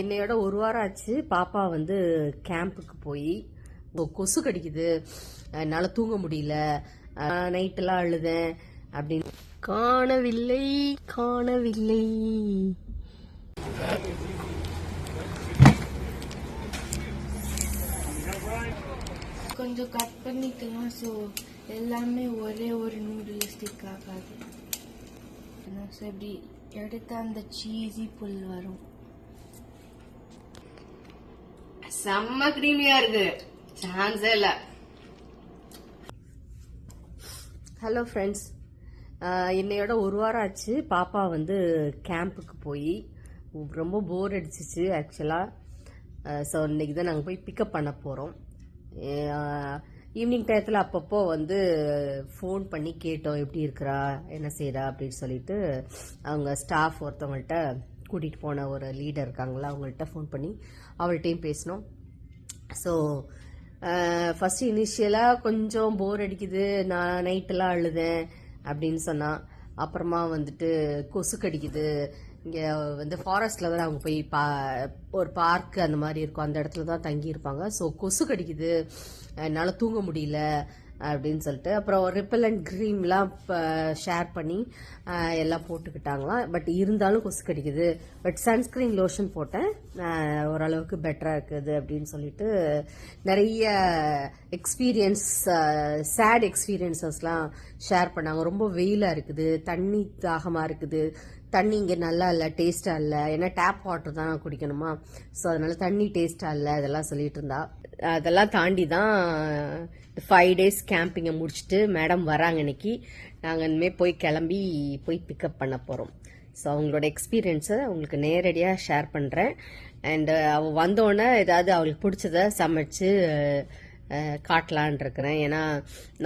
என்னையோட ஒரு வாரம் ஆச்சு. பாப்பா வந்து கேம்புக்கு போய் கொசு கடிக்குது. என்னால் தூங்க முடியல. நைட்டெல்லாம் அழுதேன். அப்படின்னு. காணவில்லை காணவில்லை. கொஞ்சம் கட் பண்ணிக்கலாம் ஸோ எல்லாமே ஒரே ஒரு நூடுல் ஸ்டிக் ஆகாது ஸோ இப்படி எடுத்த அந்த சீஸி புல் வரும். செம்ம கிரீமியா இருக்கு சான்ஸே இல்ல. ஹலோ ஃப்ரெண்ட்ஸ் என்னையோட ஒரு வாரம் ஆச்சு. பாப்பா வந்து கேம்புக்கு போய் ரொம்ப போர் அடிச்சிச்சு ஆக்சுவலாக ஸோ இன்னைக்கு தான் நாங்கள் போய் பிக்கப் பண்ண போகிறோம் ஈவினிங் டயத்தில் அப்பப்போ வந்து ஃபோன் பண்ணி கேட்டோம் எப்படி இருக்கிறா என்ன செய்கிறா அப்படின்னு சொல்லிட்டு அவங்க ஸ்டாஃப் ஒருத்தவங்கள்ட்ட கூட்டிகிட்டு போன ஒரு லீடர் இருக்காங்களா அவங்கள்ட்ட ஃபோன் பண்ணி அவள்கிட்டையும் பேசினோம். ஸோ ஃபஸ்ட்டு இனிஷியலாக கொஞ்சம் போர் அடிக்குது. நான் நைட்டெல்லாம் அழுதேன் அப்படின்னு சொன்னான் அப்புறமா வந்துட்டு கொசு கடிக்குது இங்கே வந்து ஃபாரஸ்ட்டில் தான் அவங்க போய் பா ஒரு பார்க் அந்த மாதிரி இருக்கும். அந்த இடத்துல தான் தங்கியிருப்பாங்க. ஸோ கொசு கடிக்குது என்னால் தூங்க முடியல. அப்படின்னு சொல்லிட்டு அப்புறம் ரிப்பலண்ட் க்ரீம்லாம் ஷேர் பண்ணி எல்லாம் போட்டுக்கிட்டாங்களாம். பட் இருந்தாலும் கொசு கடிக்குது பட் சன்ஸ்கிரீன் லோஷன் போட்டேன். ஓரளவுக்கு பெட்டராக இருக்குது அப்படின்னு சொல்லிட்டு நிறைய எக்ஸ்பீரியன்ஸ் சேட் எக்ஸ்பீரியன்சஸ்லாம் ஷேர் பண்ணாங்க. ரொம்ப வெயிலாக இருக்குது. தண்ணி தாகமாக இருக்குது. தண்ணி இங்கே நல்லா இல்லை டேஸ்ட்டாக இல்லை. ஏன்னா டேப் வாட்டர் தான் குடிக்கணுமா? ஸோ அதனால் தண்ணி டேஸ்ட்டாக இல்லை இதெல்லாம் சொல்லிட்டு இருந்தா. அதெல்லாம் தாண்டி தான் ஃபைவ் டேஸ் கேம்பிங்கை முடிச்சுட்டு மேடம் வராங்க இன்னைக்கு. நாங்கள் இனிமேல் போய் கிளம்பி போய் பிக்கப் பண்ண போகிறோம் ஸோ அவங்களோட எக்ஸ்பீரியன்ஸை உங்களுக்கு நேரடியாக ஷேர் பண்ணுறேன் அண்டு அவள் வந்தோடனே ஏதாவது அவளுக்கு பிடிச்சத சமைச்சு காட்டலான் இருக்கிறேன் ஏன்னா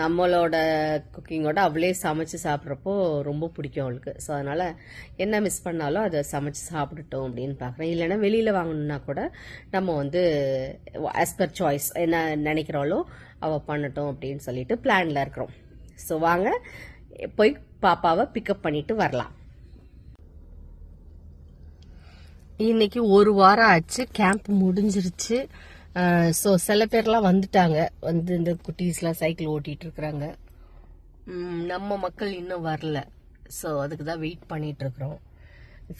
நம்மளோட குக்கிங்கோட அவளே சமைச்சு சாப்பிட்றப்போ ரொம்ப பிடிக்கும் அவளுக்கு. ஸோ அதனால் என்ன மிஸ் பண்ணாலும் அதை சமைச்சு சாப்பிட்டுட்டோம் அப்படின்னு பார்க்குறேன். இல்லைன்னா வெளியில் வாங்கணும்னா கூட நம்ம வந்து ஆஸ் பர் சாய்ஸ் என்ன நினைக்கிறாளோ அவள் பண்ணட்டும் அப்படின்னு சொல்லிட்டு பிளானில் இருக்கிறோம். ஸோ வாங்க போய் பாப்பாவை பிக்கப் பண்ணிட்டு வரலாம். இன்னைக்கு ஒரு வாரம் ஆச்சு. கேம்ப் முடிஞ்சிருச்சு. ஸோ சில பேர்லாம் வந்துட்டாங்க. வந்து இந்த குட்டீஸ்லாம் சைக்கிள் ஓட்டிட்டு இருக்கிறாங்க நம்ம மக்கள் இன்னும் வரல. ஸோ அதுக்கு தான் வெயிட் பண்ணிட்டு இருக்கிறோம்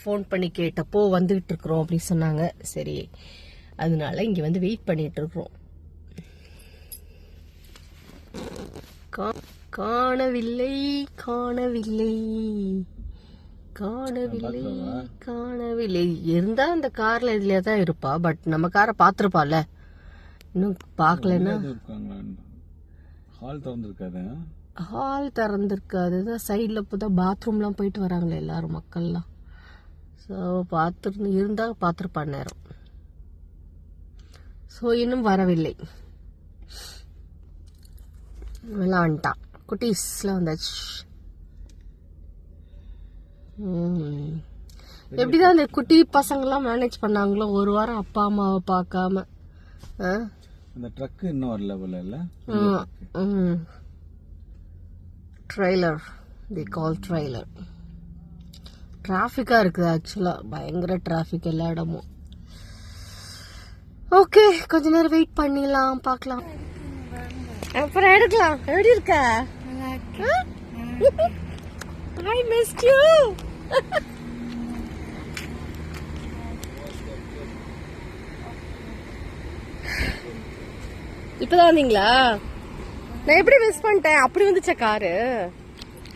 ஃபோன் பண்ணி கேட்டப்போ வந்துகிட்டு இருக்கிறோம் அப்படின்னு சொன்னாங்க. சரி அதனால இங்கே வந்து வெயிட் பண்ணிட்டு இருக்கிறோம் கா- காணவில்லை காணவில்லை. காணவில்லை காணவில்லை. இருந்தா அந்த கார்ல இதுலயே தான் இருப்பா. பட் நம்ம காரை பாத்திருப்பால இன்னும் பார்க்கலன்னா? ஹால் திறந்துருக்காது? ஹால் திறந்திருக்காது. தான் சைடில் இப்போ தான் பாத்ரூம்லாம் போயிட்டு வராங்களே எல்லாரும் மக்கள்லாம். ஸோ பார்த்துருந்து இருந்தால் பார்த்துருப்பான் நேரம். ஸோ இன்னும் வரவில்லை. எல்லாம் வந்துட்டான் குட்டீஸ்லாம் வந்தாச்சு. எப்படிதான் இந்த குட்டி பசங்கள்லாம் மேனேஜ் பண்ணாங்களோ? ஒரு வாரம் அப்பா அம்மாவை பார்க்காம. அந்த ட்ரக் இன்னும் வரல போல இல்ல? ட்ரெய்லர் தி கால் ட்ரெய்லர் டிராஃபிக்காக இருக்குது ஆக்சுவலாக பயங்கர டிராஃபிக் எல்லா இடமும். ஓகே கொஞ்ச நேரம் வெயிட் பண்ணிடலாம் பார்க்கலாம். அப்புறம் எடுக்கலாம். எப்படி இருக்க? ஐ மிஸ்ட் யூ இப்பதான் வந்தீங்களா? நான் எப்படி மிஸ் பண்ணிட்டேன்? அப்படி வந்துச்சா காரு?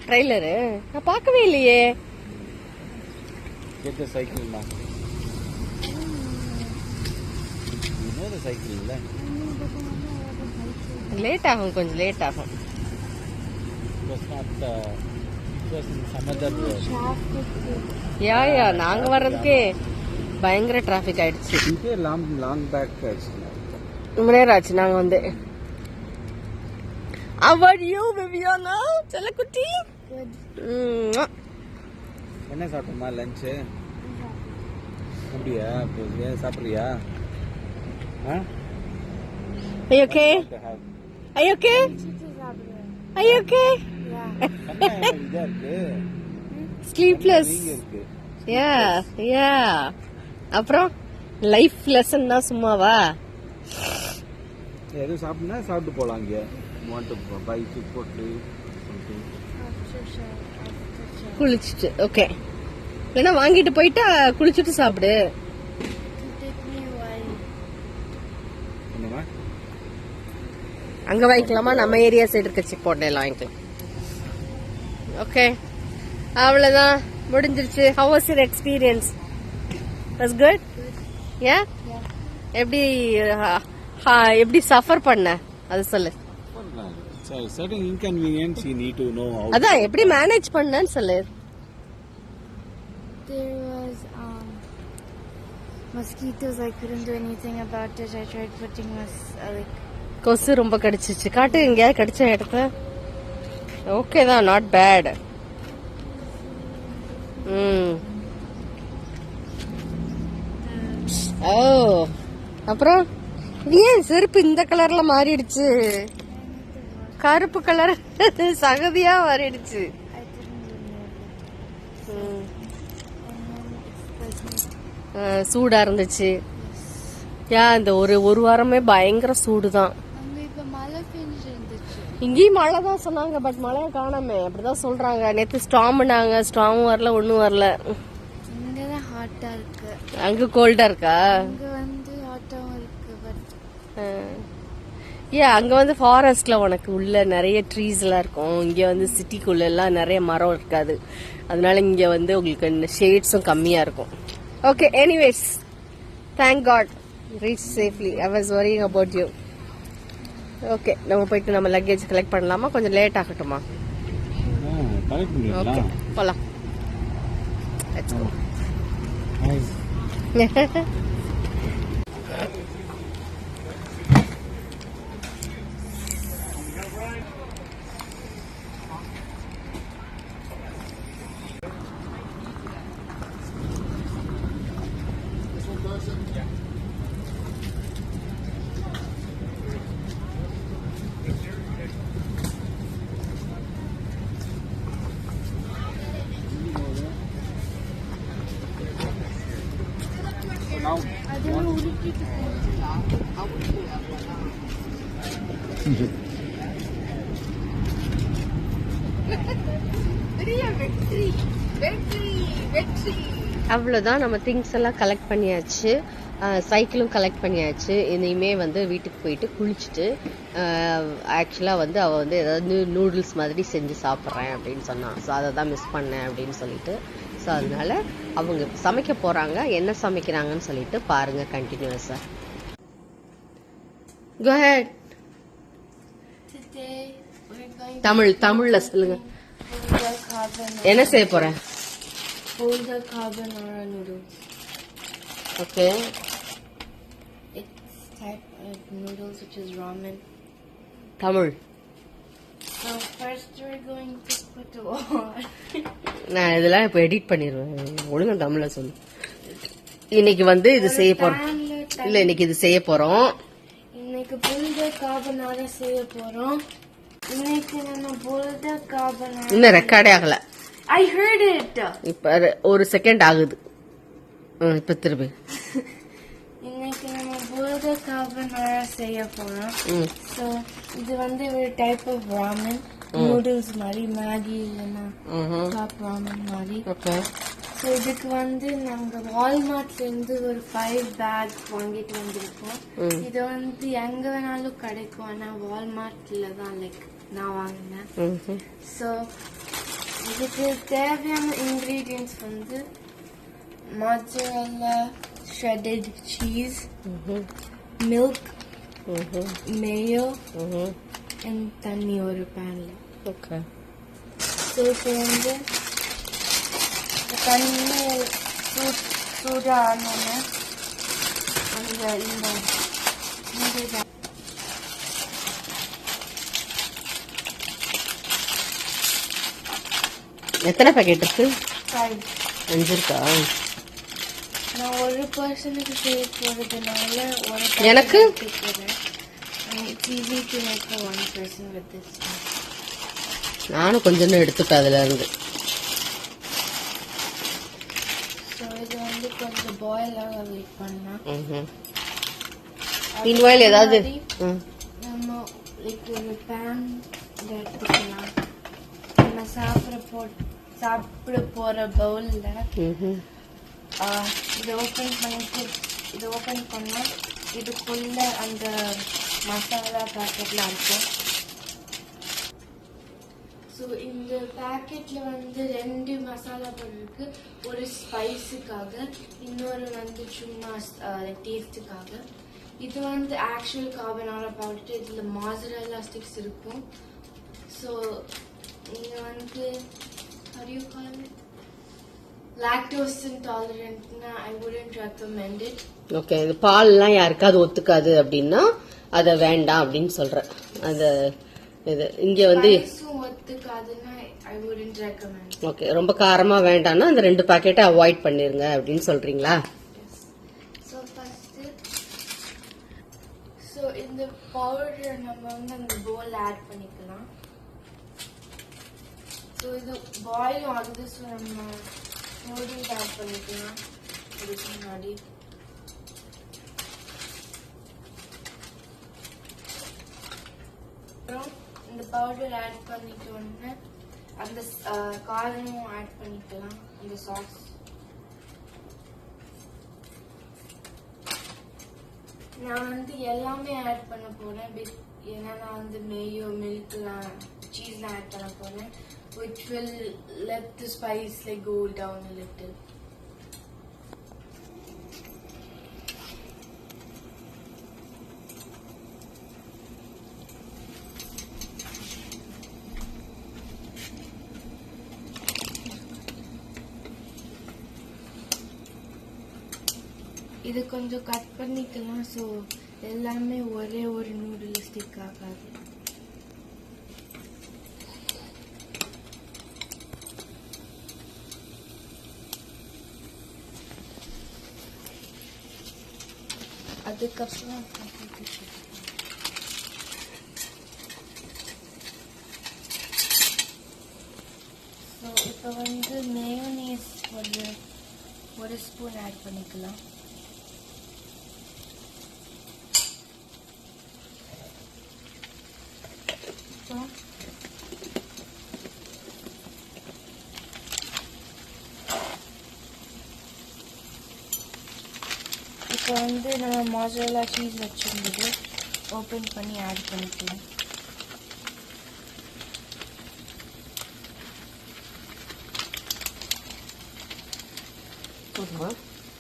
ட்ரெய்லரு நான் பார்க்கவே இல்லையே. கேட்ட சைக்கிள் தான். இன்னொரு சைக்கிள் இல்ல. லேட் ஆகும் கொஞ்சம் லேட் ஆகும். It was not, uh, it was in some other road. யா யா நாங்க வர்றதுக்கே பயங்கர டிராஃபிக் ஆயிடுச்சு. இதே லாங் லாங் பேக் ஆக்சுவலி ரொம்ப நேரம் ஆச்சு நாங்க வந்து. அவர் யூ விவியானா செல்லக்குட்டி. என்ன சாப்பிட்டோமா லஞ்சு அப்படியா? சாப்பிட்றியா Are you okay? Are you okay? Are you okay? கண்ணா இதா இருக்கு? Sleepless. நீங்க இருக்கு. Yeah, yeah. அப்புறம் லைஃப் லெசன்னா சும்மாவா? எதுவும் சாப்பிட்னா சாப்பிட்டு போகலாம் இங்கே. வாண்ட் பைக்கு போட்டு. குளிச்சுட்டு ஓகே இல்லைன்னா வாங்கிட்டு போயிட்டா குளிச்சுட்டு சாப்பிடு. அங்க வாங்கிக்கலாமா? நம்ம ஏரியா சைடு இருக்க செக் போட்டேன் வாங்கிக்கலாம். ஓகே அவ்வளவுதான். முடிஞ்சிருச்சு. How was your experience was good ஏ. எப்படி எப்படி சஃபர் பண்ண? அது சொல்லு. Certain inconvenience you need to know அதான் எப்படி மேனேஜ் பண்ணன்னு சொல்லு. There was um, mosquitoes. I couldn't do anything about it. I tried putting mos uh, like கொசு ரொம்ப கடிச்சிச்சு. காட்டு எங்கேயாவது கடிச்ச இடத்துல? ஓகே தான் நாட் பேட் ம். ஓ அப்புறம்? இது ஏன் செருப்பு இந்த கலர்ல மாறிடுச்சு? கருப்பு கலர் சகதியா மாறிடுச்சு. சூடா இருந்துச்சு. ஏன் இந்த ஒரு ஒரு வாரமே பயங்கர சூடு தான் இங்கேயும் மழை தான் சொன்னாங்க பட் மழையை காணாமே. அப்படிதான் சொல்றாங்க. நேத்து ஸ்டாம்னாங்க ஸ்டாமும் வரல ஒன்றும் வரல. அங்க கோல்டா இருக்கா அங்க வந்து ஹாட்டாவும் இருக்கு பட் ஏன் அங்க வந்து ஃபாரஸ்ட்ல உனக்கு உள்ள நிறைய ட்ரீஸ் எல்லாம் இருக்கும். இங்க வந்து சிட்டிக்குள்ள எல்லாம் நிறைய மரம் இருக்காது. அதனால இங்க வந்து உங்களுக்கு ஷேட்ஸும் கம்மியா இருக்கும். Okay anyways thank God reach safely I was worrying about you okay நம்ம போயிட்டு நம்ம லக்கேஜ் கலெக்ட் பண்ணலாமா? கொஞ்சம் லேட் ஆகட்டுமா? ஓகே பண்ணிடலாம். அவ்வளோதான் நம்ம திங்ஸ் எல்லாம் கலெக்ட் பண்ணியாச்சு. சைக்கிளும் கலெக்ட் பண்ணியாச்சு. இனிமே வந்து வீட்டுக்கு போயிட்டு குளிச்சுட்டு ஆக்சுவலாக வந்து அவள் வந்து ஏதாவது நூடுல்ஸ் மாதிரி செஞ்சு சாப்பிட்றேன் அப்படின்னு சொன்னான் ஸோ அதை தான் மிஸ் பண்ணேன் அப்படின்னு சொல்லிட்டு. ஸோ அதனால அவங்க சமைக்க போகிறாங்க என்ன சமைக்கிறாங்கன்னு சொல்லிட்டு பாருங்க கண்டினியூஸாக Go ahead. தமிழ் தமிழ்ல சொல்லுங்க. என்ன செய்ய noodles. ஓகே. தமிழ் நான் இதெல்லாம் இப்போ எடிட் பண்ணிடுவேன். ஒழுங்கா தமிழ்ல சொல்லு. இன்னைக்கு வந்து இது செய்ய போறோம். இல்ல இன்னைக்கு இது செய்ய போறோம். இன்னைக்கு புல்டர் கார்பனாரா செய்ய போறோம். இன்னைக்கு நம்ம புல்டர் கார்பனாரா இன்னும் ரெக்கார்டே ஆகல. ஐ ஹர்ட் இட் இப்ப ஒரு செகண்ட் ஆகுது. இப்ப திரும்பி. இன்னைக்கு நம்ம புல்டர் கார்பனாரா செய்ய போறோம். ஸோ இது வந்து ஒரு டைப் ஆஃப் ராமன் நூடுல்ஸ் மாதிரி மேகி இல்லைன்னா டாப் ராமன் மாதிரி. ஓகே ஸோ இதுக்கு வந்து நாங்கள் வால்மார்ட்ல இருந்து ஒரு ஃபைவ் பேக் வாங்கிட்டு வந்திருக்கோம். இது வந்து எங்க வேணாலும் கிடைக்கும். ஆனா வால்மார்ட்ல தான் லைக் நான் வாங்கினேன். ஸோ இதுக்கு தேவையான இன்க்ரீடியன்ஸ் வந்து mozzarella shredded cheese milk mayo. And தண்ணி ஒரு பேன்ல ஓகே ஸோ இப்போ வந்து தண்ணி சூட் சூடாக ஆனோன்னு அந்த இந்த இந்த எத்தனை பேக்கெட் இருக்கு five. அஞ்சு இருக்கா நான் ஒரு பர்சனுக்கு செய்ய போறதுனால ஒரு எனக்கு? நானும் கொஞ்சம் எடுத்துப்பேன் அதுல இருந்து. இது வந்து கொஞ்சம் பாயில் ஆக வெயிட் பண்ணா மீன்வாயில் ஏதாவது? நம்ம லைக் ஒரு பேன் எடுத்துக்கலாம். நம்ம சாப்பிட போ சாப்பிட போற பவுல்ல இதை ஓப்பன் பண்ணிட்டு இதை ஓப்பன் பண்ணால் இதுக்குள்ள அந்த மசாலா பேக்கெட்லாம் இருக்கும் ஸோ இந்த பேக்கெட்ல வந்து ரெண்டு மசாலா பொருள் இருக்கு. ஒரு ஸ்பைஸுக்காக இன்னொரு வந்து சும்மா டேஸ்ட்டுக்காக இது வந்து ஆக்சுவல் கார்பனாரா பவுடர் இதில் மாசரல்லா ஸ்டிக்ஸ் இருக்கும். ஸோ நீங்கள் வந்து how கால் intolerantனா I wouldn't recommend it. Okay இது பால்லாம் யாருக்காவது ஒத்துக்காது அப்படின்னா அதை வேண்டாம் அப்படின்னு சொல்றேன் அது இது இங்க வந்து ஒத்துக்காதுன்னா ஓகே ரொம்ப காரமா வேண்டாம்னா அந்த ரெண்டு பாக்கெட்டை அவாய்ட் பண்ணிருங்க அப்படின்னு ஸோ இந்த பவுடர் நம்ம வந்து அந்த போல் ஆட் பண்ணிக்கலாம். ஸோ இது பாயில் ஆகுது ஸோ நம்ம நூடுல்ஸ் ஆட் பண்ணிக்கலாம். இதுக்கு முன்னாடி. அப்புறம் இந்த பவுடர் ஆட் பண்ணிட்ட உடனே அந்த காரமும் ஆட் பண்ணிக்கலாம். அந்த சாஸ் நான் வந்து எல்லாமே ஆட் பண்ண போறேன். பிக்- ஏன்னா நான் வந்து மேயோ மில்க்லாம் சீஸ்லாம் ஆட் பண்ண போறேன். which will let the spice like go down a little இது கொஞ்சம் கட் பண்ணிக்கலாம் ஸோ எல்லாமே ஒரே ஒரு நூடுல் ஸ்டிக் ஆகாது அதுக்கப்புறம் ஸோ இப்போ வந்து மேயோனீஸ் ஒரு ஒரு ஸ்பூன் ஆட் பண்ணிக்கலாம். ஸோ இப்போ வந்து நம்ம மாசரலா சீஸ் வச்சிருந்தது. ஓப்பன் பண்ணி ஆட் பண்ணிக்கலாம்.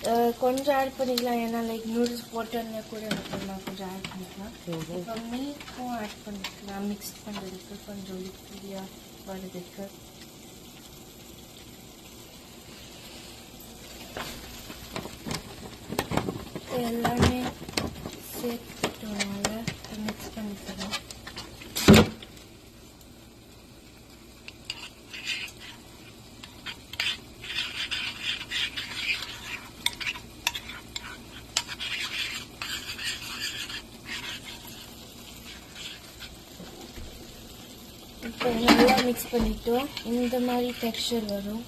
அஹ் கொஞ்சம் ஆட் பண்ணிக்கலாம். ஏன்னா லைக் நூடுல்ஸ் போட்டோன்னே கூட நம்ம கொஞ்சம் ஆட் பண்ணிக்கலாம். இப்போ மில்க்கும் ஆட் பண்ணிக்கலாம். மிக்ஸ் பண்ணுறதுக்கு கொஞ்சம் லிக்விடியாக வர்றதுக்கு. இது எல்லாமே சேர்த்துட்டோம்னால மிக்ஸ் பண்ணிக்கலாம் இப்போ நல்லா மிக்ஸ் பண்ணிட்டோம். இந்த மாதிரி டெக்ஸ்சர் வரும்.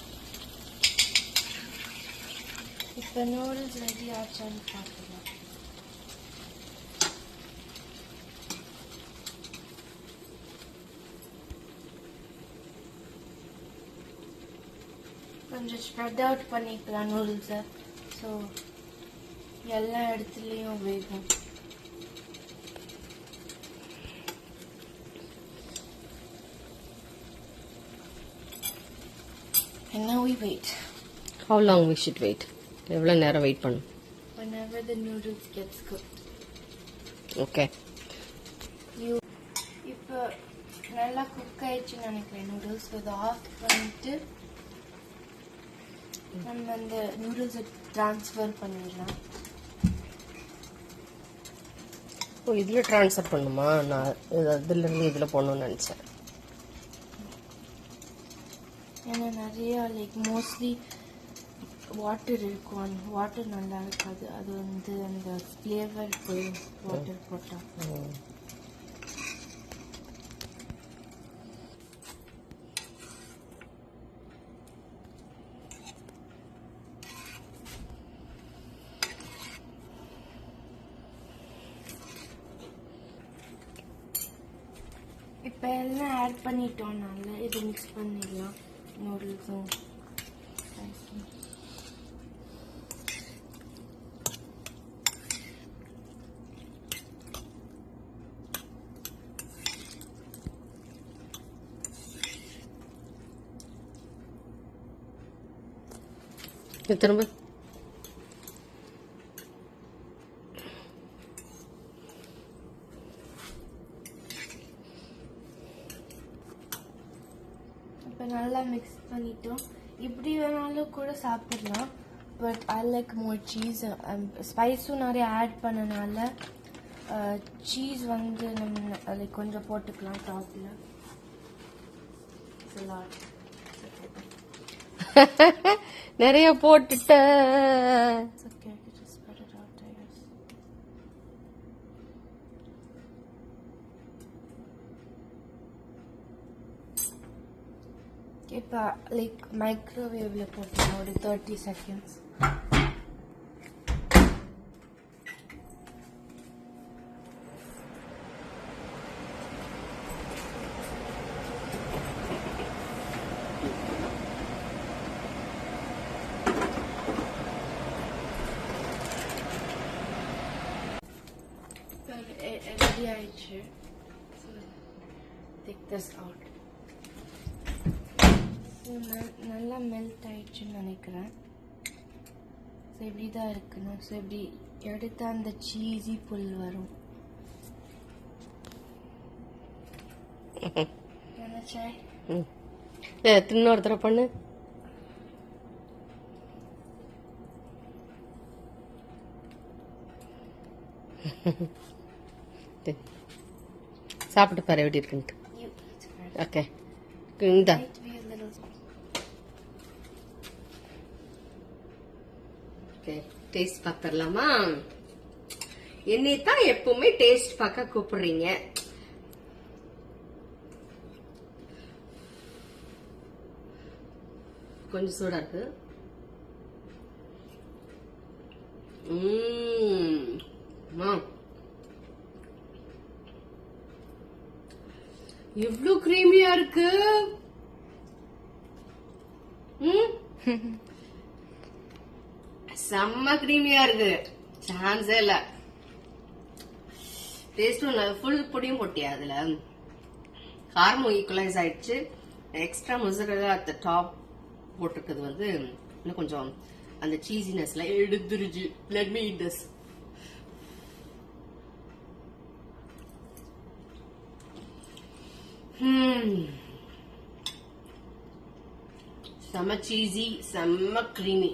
இப்போ நூடுல்ஸ் ரெடி ஆச்சான்னு பார்க்கலாம் கொஞ்சம் ஸ்ப்ரெட் அவுட் பண்ணிக்கலாம் நூடுல்ஸை ஸோ எல்லா இடத்துலையும் வேகும் And now we wait. How long we should wait எவ்வளோ நேரம் வெயிட் பண்ணும் Whenever the noodles gets cooked. Okay You இப்போ நல்லா குக் ஆயிடுச்சுன்னு நினைக்கிறேன். நூடுல்ஸ் இதை ஆஃப் பண்ணிட்டு நம்ம அந்த நூடுல்ஸை ட்ரான்ஸ்ஃபர் பண்ணிடலாம். ஓ இதில் ட்ரான்ஸ்ஃபர் பண்ணுமா? நான் இது- இதுலேருந்து இதில் போகணும்னு நினச்சேன். ஏன்னா நிறைய லைக் மோஸ்ட்லி வாட்டர் இருக்கும். அந்த வாட்டர் நல்லா இருக்காது. அது வந்து அந்த ஃப்ளேவர் போயிடும் வாட்டர் போட்டால் இப்போ எல்லாம் ஆட் பண்ணிட்டோம்னால இது மிக்ஸ் பண்ணிடலாம். நூடுல்ஸும் திரும்ப இப்போ நல்லா மிக்ஸ் பண்ணிட்டோம் இப்படி வேணாலும் கூட சாப்பிடலாம் but I like more cheese ஸ்பைஸும் நிறைய ஆட் பண்ணனால சீஸ் வந்து நம்ம லைக் கொஞ்சம் போட்டுக்கலாம் டாப்பில் நிறைய போட்டுட்ட. It's இப்போ லைக் மைக்ரோவேவ்ல போட்டு ஒரு தேர்ட்டி செகண்ட்ஸ் ரெடி ஆயிடுச்சு டேக் திஸ் அவுட் நல்லா மெல்ட் ஆயிடுச்சுன்னு நினைக்கிறேன் ஸோ இப்படி தான் இருக்கணும் ஸோ இப்படி எடுத்தால் அந்த சீஸி புல் வரும் இன்னொரு தடவை பண்ணு சரி. சாப்பிட்டு. பாரு எப்படி இருக்குன்ட்டு ஓகே இந்தா. டேஸ்ட் பார்த்துடலாமா? என்னை தான் எப்பவுமே டேஸ்ட் பார்க்க கூப்பிடுறீங்க. கொஞ்சம் சூடா இருக்கு. ம்ம். எவ்வளவு கிரீமியா இருக்கு? செம்ம கிரீமியா இருக்கு. சான்ஸே இல்ல. டேஸ்டும் ஃபுல் பொடியும் போட்டியா அதுல. காரமும் ஈக்குவலைஸ் ஆயிடுச்சு. எக்ஸ்ட்ரா முசரலா அட் டாப் போட்டிருக்கிறது வந்து இன்னும் கொஞ்சம் அந்த சீசினஸ்ல எடுத்துருச்சு. Let me eat this Hmm. செம்ம சீசி செம்ம creamy